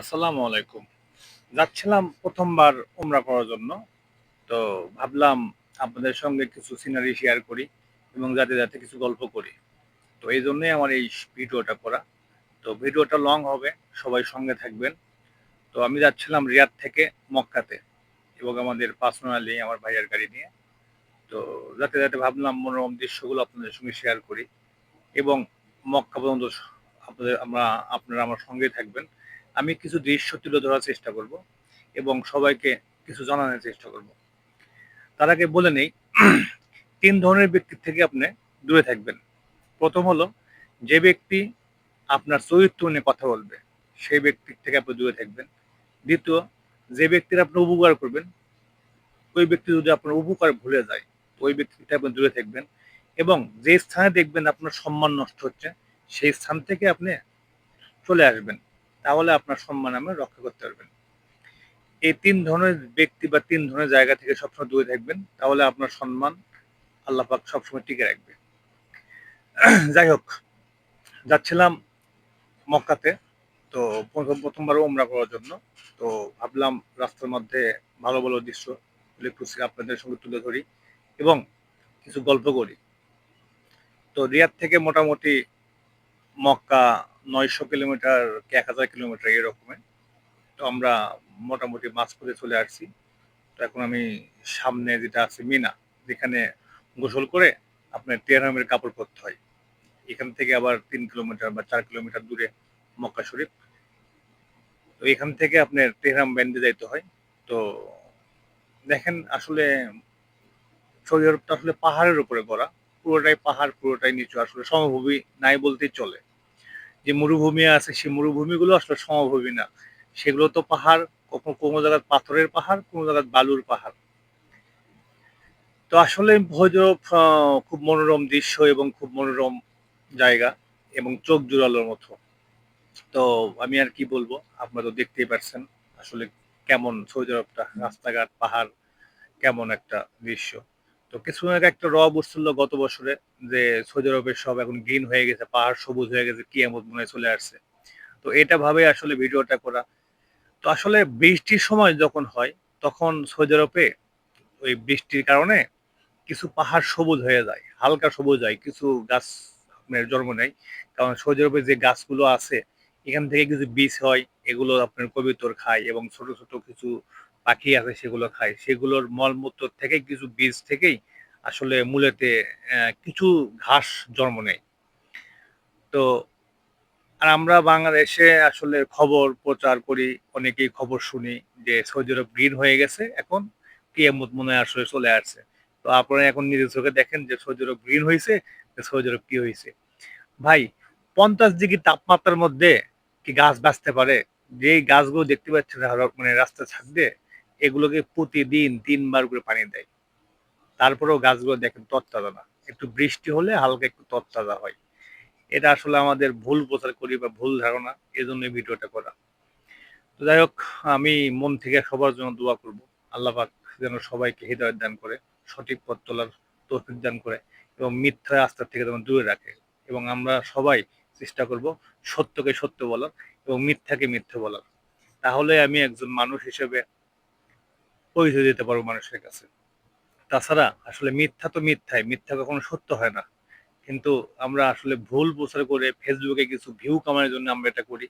আসসালামু আলাইকুম। যাচ্ছিলাম প্রথমবার উমরা করার জন্য, তো ভাবলাম আপনাদের সঙ্গে কিছু সিনারি শেয়ার করি এবং যাতে যাতে কিছু গল্প করি। তো এই জন্যই আমার এই ভিডিওটা করা। তো ভিডিওটা লং হবে, সবাই সঙ্গে থাকবেন। তো আমি যাচ্ছিলাম রিয়াদ থেকে মক্কাতে এবং আমাদের পার্সোনালি আমার ভাইয়ের গাড়ি নিয়ে। তো যাতে যাতে ভাবলাম মনোরম দৃশ্যগুলো আপনাদের সঙ্গে শেয়ার করি এবং মক্কা পর্যন্ত আপনাদের আমরা আপনারা আমার সঙ্গেই থাকবেন। আমি কিছু দৃশ্য তুলে ধরার চেষ্টা করব এবং সবাইকে কিছু জানানোর চেষ্টা করব। তার আগে বলে নেই, তিন ধরনের ব্যক্তির থেকে আপনি দূরে থাকবেন। প্রথম হলো, যে ব্যক্তি আপনার চরিত্র নিয়ে কথা বলবে, সেই ব্যক্তির থেকে আপনি দূরে থাকবেন। দ্বিতীয়, যে ব্যক্তির আপনি উপকার করবেন, ওই ব্যক্তি যদি আপনার উপকার ভুলে যায় ওই ব্যক্তি থেকে আপনি দূরে থাকবেন এবং যে স্থানে দেখবেন আপনার সম্মান নষ্ট হচ্ছে, সেই স্থান থেকে আপনি চলে আসবেন। তাহলে আপনার সম্মান আপনি রক্ষা করতে পারবেন। এই তিন ধরনের ব্যক্তি বা তিন ধরনের জায়গা থেকে সবসময় দূরে থাকবেন, তাহলে আপনার সম্মান আল্লাহ পাক সবসময় টিকে রাখবে। যাই হোক, যাচ্ছিলাম মক্কাতে, তো প্রথম প্রথমবার ওমরা করার জন্য, তো ভাবলাম রাস্তার মধ্যে ভালো ভালো দৃশ্য একটু আপনাদের সঙ্গে তুলে ধরি এবং কিছু গল্প করি। তো রিয়াদ থেকে মোটামুটি মক্কা নয়শো কিলোমিটার এক হাজার কিলোমিটার এরকমের তো আমরা মোটামুটি করে চলে আসছি। তো এখন আমি সামনে যেটা আছে মিনা, যেখানে গোসল করে আপনার টেহরামের কাপড় পরতে হয়। এখান থেকে আবার তিন কিলোমিটার বা চার কিলোমিটার দূরে মক্কা শরীফ। তো এখান থেকে আপনার টেহরাম ব্যান্ডে যাইতে হয়। তো দেখেন আসলে সৌদি আরবটা আসলে পাহাড়ের উপরে করা পুরোটাই পাহাড়, পুরোটাই নিচু। আসলে সমভূমি নাই বলতেই চলে। যে মরুভূমি আছে, সেই মরুভূমিগুলো আসলে সমভূমি না। সেগুলো তো পাহাড়, কখনো কোনো জায়গায় পাথরের পাহাড়, কোনো জায়গায় বালুর পাহাড়। তো আসলে ভৈরব খুব মনোরম দৃশ্য এবং খুব মনোরম জায়গা এবং চোখ জোড়ালোর মতো। তো আমি আর কি বলব, আপনারা তো দেখতেই পারছেন আসলে কেমন সৌদি আরবটা রাস্তাঘাট, পাহাড়, কেমন একটা দৃশ্য। তো কিছুদিন একটা র বসছিল গত বছরে যে সৌদি আরবের সব এখন গ্রিন হয়ে গেছে, পাহাড় সবুজ হয়ে গেছে কি এমন মনে চলে আসছে। তো এটা ভাবে আসলে ভিডিওটা করা। তো আসলে বৃষ্টির সময় যখন হয়, তখন সৌদি আরবে ওই বৃষ্টির কারণে কিছু পাহাড় সবুজ হয়ে যায়, হালকা সবুজ হয়, কিছু গাছ জন্ম নেয়। কারণ সৌদি আরবে যে গাছগুলো আছে, এখান থেকে কিছু বীজ হয়, এগুলো আপনার কবিতর খায় এবং ছোট ছোট কিছু পাখি আছে, সেগুলো খায় সেগুলোর মলমূত্র থেকে কিছু বীজ থেকেই আসলে মূলেতে কিছু ঘাস জন্ম নেয়। তো, আর আমরা বাংলাদেশে আসলে খবর প্রচার করি, অনেকেই খবর শুনি যে সৌদি আরব গ্রিন হয়ে গেছে এখন, কিয়ামত মনে আসলে চলে আসছে। তো আপনারা এখন নিজের চোখে দেখেন যে সৌদি আরব গ্রিন হয়েছে সৌদি আরব কি হয়েছে। ভাই, পঞ্চাশ ডিগ্রি তাপমাত্রার মধ্যে কি গাছ বাঁচতে পারে? যে গাছগুলো দেখতে পাচ্ছেন মানে রাস্তা ছাড়তে এগুলোকে প্রতিদিন তিনবার করে পানি দেয়। তারপরেও গাছগুলো দেখেন তত্তাজা না। একটু বৃষ্টি হলে হালকা একটু তত্তাজা হয়। এটা আসলে আমাদের ভুল প্রচার করি বা ভুল ধারণা এজন্য ভিডিওটা করা। তো যাই হোক, আমি মন থেকে সবার জন্য দোয়া করব। আল্লাহ পাক যেন সবাইকে হৃদয় দান করে, সঠিক পথ তোলার তৌফিক দান করে এবং মিথ্যা রাস্তা থেকে যেমন দূরে রাখে। এবং আমরা সবাই চেষ্টা করব সত্যকে সত্য বলার এবং মিথ্যাকে মিথ্যে বলার। তাহলে আমি একজন মানুষ হিসেবে পরিচয় দিতে পারব মানুষের কাছে। তাছাড়া আসলে মিথ্যা তো মিথ্যাই, মিথ্যা কখনো সত্য হয় না। কিন্তু আমরা আসলে ভুল প্রচার করে ফেসবুকে কিছু ভিউ কামানোর জন্য আমরা এটা করি।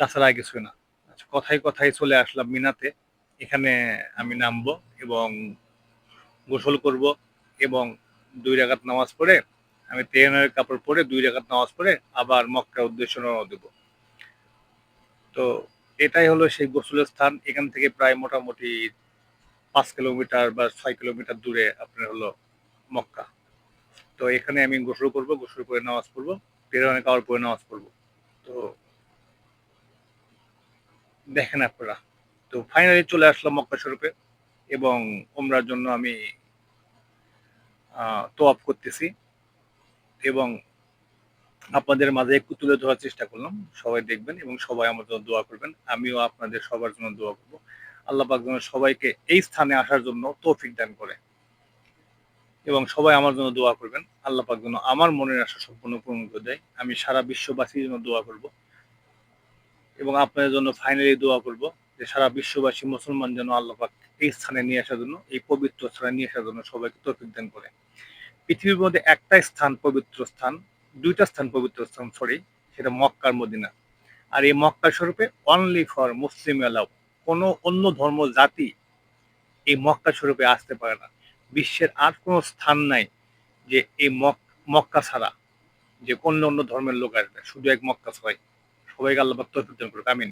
তাছাড়া কিছু না। আচ্ছা কথায় কথায় চলে আসলাম মিনাতে। এখানে আমি নামবো এবং গোসল করব এবং দুই রাগাত নামাজ পড়ে আমি তেহনের কাপড় পরে দুই রাগাত নামাজ পড়ে আবার মক্কা উদ্দেশ্য রওনা দেব। তো এটাই হলো সেই গোসলের স্থান। এখান থেকে প্রায় মোটামুটি পাঁচ কিলোমিটার বা ছয় কিলোমিটার দূরে আপনার হলো মক্কা। তো এখানে আমি গোসল করব, গোসল করে নামাজ পড়ব তেহরানে কাপড় পরে নামাজ পড়ব। তো দেখেন আপনারা। তো ফাইনালি চলে আসলাম মক্কা স্বরূপে এবং ওমরার জন্য আমি তোয়াপ করতেছি এবং আপনাদের মাঝে একটু তুলে ধরার চেষ্টা করলাম। সবাই দেখবেন এবং সবাই আমার জন্য দোয়া করবেন। আমিও আপনাদের সবার জন্য দোয়া করব। আল্লাহ পাক যেন সবাইকে এই স্থানে আসার জন্য তৌফিক দান করে এবং সবাই আমার জন্য দোয়া করবেন। আল্লাহ পাক যেন আমার মনের আশা সম্পূর্ণ পূরণ করে দেয়। আমি সারা বিশ্ববাসীর জন্য দোয়া করব এবং আপনাদের জন্য ফাইনালি দোয়া করব যে সারা বিশ্ববাসী মুসলমান যেন আল্লাহ পাক এই স্থানে নিয়ে আসার জন্য, এই পবিত্র স্থানে নিয়ে আসার জন্য সবাইকে তৌফিক দান করে। পৃথিবীর মধ্যে একটা স্থান, পবিত্র স্থান দুইটা স্থান পবিত্র স্থান সরি সেটা মক্কার মদিনা। আর এই মক্কা স্বরূপে অনলি ফর মুসলিম এলাও কোনো অন্য ধর্ম, জাতি এই মক্কা স্বরূপে আসতে পারে না। বিশ্বের আর কোনো স্থান নাই যে এই মক- মক্কা ছাড়া যে অন্য অন্য ধর্মের লোক আসবে। শুধু এক মক্কা ছয় সবাইকে আল্লাহ তৌফিক করুক, আমিন।